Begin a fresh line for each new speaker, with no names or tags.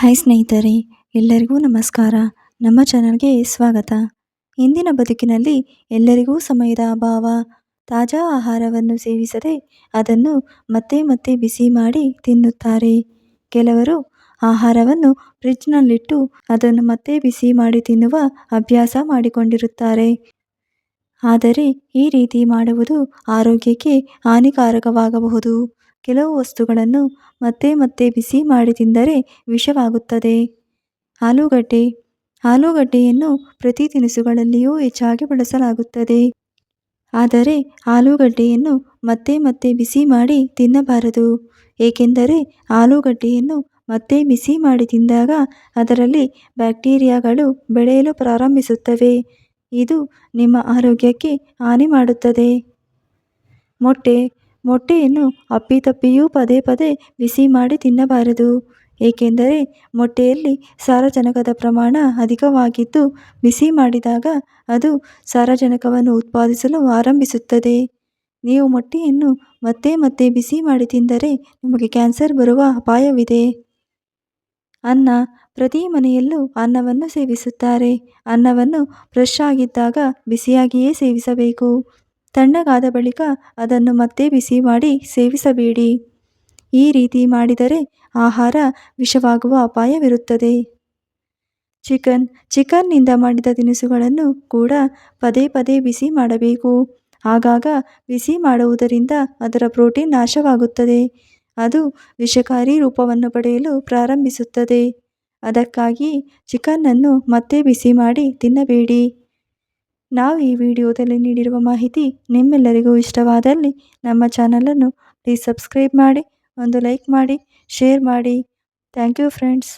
Hi ಸ್ನೇಹಿತರೆ, ಎಲ್ಲರಿಗೂ ನಮಸ್ಕಾರ. ನಮ್ಮ ಚಾನಲ್ಗೆ ಸ್ವಾಗತ. ಇಂದಿನ ಬದುಕಿನಲ್ಲಿ ಎಲ್ಲರಿಗೂ ಸಮಯದ ಅಭಾವ, ತಾಜಾ ಆಹಾರವನ್ನು ಸೇವಿಸದೆ ಅದನ್ನು ಮತ್ತೆ ಮತ್ತೆ ಬಿಸಿ ಮಾಡಿ ತಿನ್ನುತ್ತಾರೆ. ಕೆಲವರು ಆಹಾರವನ್ನು ಫ್ರಿಡ್ಜ್ನಲ್ಲಿಟ್ಟು ಅದನ್ನು ಮತ್ತೆ ಬಿಸಿ ಮಾಡಿ ತಿನ್ನುವ ಅಭ್ಯಾಸ ಮಾಡಿಕೊಂಡಿರುತ್ತಾರೆ. ಆದರೆ ಈ ರೀತಿ ಮಾಡುವುದು ಆರೋಗ್ಯಕ್ಕೆ ಹಾನಿಕಾರಕವಾಗಬಹುದು. ಕೆಲವು ವಸ್ತುಗಳನ್ನು ಮತ್ತೆ ಮತ್ತೆ ಬಿಸಿ ಮಾಡಿ ತಿಂದರೆ ವಿಷವಾಗುತ್ತದೆ. ಆಲೂಗಡ್ಡೆ. ಆಲೂಗಡ್ಡೆಯನ್ನು ಪ್ರತಿ ತಿನಿಸುಗಳಲ್ಲಿಯೂ ಹೆಚ್ಚಾಗಿ ಬಳಸಲಾಗುತ್ತದೆ. ಆದರೆ ಆಲೂಗಡ್ಡೆಯನ್ನು ಮತ್ತೆ ಮತ್ತೆ ಬಿಸಿ ಮಾಡಿ ತಿನ್ನಬಾರದು. ಏಕೆಂದರೆ ಆಲೂಗಡ್ಡೆಯನ್ನು ಮತ್ತೆ ಬಿಸಿ ಮಾಡಿ ತಿಂದಾಗ ಅದರಲ್ಲಿ ಬ್ಯಾಕ್ಟೀರಿಯಾಗಳು ಬೆಳೆಯಲು ಪ್ರಾರಂಭಿಸುತ್ತವೆ. ಇದು ನಿಮ್ಮ ಆರೋಗ್ಯಕ್ಕೆ ಹಾನಿ ಮಾಡುತ್ತದೆ. ಮೊಟ್ಟೆ, ಮೊಟ್ಟೆಯನ್ನು ಅಪ್ಪಿತಪ್ಪಿಯೂ ಪದೇ ಪದೇ ಬಿಸಿ ಮಾಡಿ ತಿನ್ನಬಾರದು. ಏಕೆಂದರೆ ಮೊಟ್ಟೆಯಲ್ಲಿ ಸಾರಜನಕದ ಪ್ರಮಾಣ ಅಧಿಕವಾಗಿದ್ದು ಬಿಸಿ ಮಾಡಿದಾಗ ಅದು ಸಾರಜನಕವನ್ನು ಉತ್ಪಾದಿಸಲು ಆರಂಭಿಸುತ್ತದೆ. ನೀವು ಮೊಟ್ಟೆಯನ್ನು ಮತ್ತೆ ಮತ್ತೆ ಬಿಸಿ ಮಾಡಿ ತಿಂದರೆ ನಿಮಗೆ ಕ್ಯಾನ್ಸರ್ ಬರುವ ಅಪಾಯವಿದೆ. ಅನ್ನ ಪ್ರತಿ ಮನೆಯಲ್ಲೂ ಅನ್ನವನ್ನು ಸೇವಿಸುತ್ತಾರೆ. ಅನ್ನವನ್ನು ಫ್ರೆಶ್ ಆಗಿದ್ದಾಗ ಬಿಸಿಯಾಗಿಯೇ ಸೇವಿಸಬೇಕು. ತಣ್ಣಗಾದ ಬಳಿಕ ಅದನ್ನು ಮತ್ತೆ ಬಿಸಿ ಮಾಡಿ ಸೇವಿಸಬೇಡಿ. ಈ ರೀತಿ ಮಾಡಿದರೆ ಆಹಾರ ವಿಷವಾಗುವ ಅಪಾಯವಿರುತ್ತದೆ. ಚಿಕನ್, ಚಿಕನ್ನಿಂದ ಮಾಡಿದ ತಿನಿಸುಗಳನ್ನು ಕೂಡ ಪದೇ ಪದೇ ಬಿಸಿ ಮಾಡಬೇಕು. ಆಗಾಗ ಬಿಸಿ ಮಾಡುವುದರಿಂದ ಅದರ ಪ್ರೋಟೀನ್ ನಾಶವಾಗುತ್ತದೆ. ಅದು ವಿಷಕಾರಿ ರೂಪವನ್ನು ಪಡೆಯಲು ಪ್ರಾರಂಭಿಸುತ್ತದೆ. ಅದಕ್ಕಾಗಿ ಚಿಕನ್ನನ್ನು ಮತ್ತೆ ಬಿಸಿ ಮಾಡಿ ತಿನ್ನಬೇಡಿ. ನಾವು ಈ ವಿಡಿಯೋದಲ್ಲಿ ನೀಡಿರುವ ಮಾಹಿತಿ ನಿಮ್ಮೆಲ್ಲರಿಗೂ ಇಷ್ಟವಾದಲ್ಲಿ ನಮ್ಮ ಚಾನಲನ್ನು ಪ್ಲೀಸ್ ಸಬ್ಸ್ಕ್ರೈಬ್ ಮಾಡಿ, ಒಂದು ಲೈಕ್ ಮಾಡಿ ಶೇರ್ ಮಾಡಿ. Thank you friends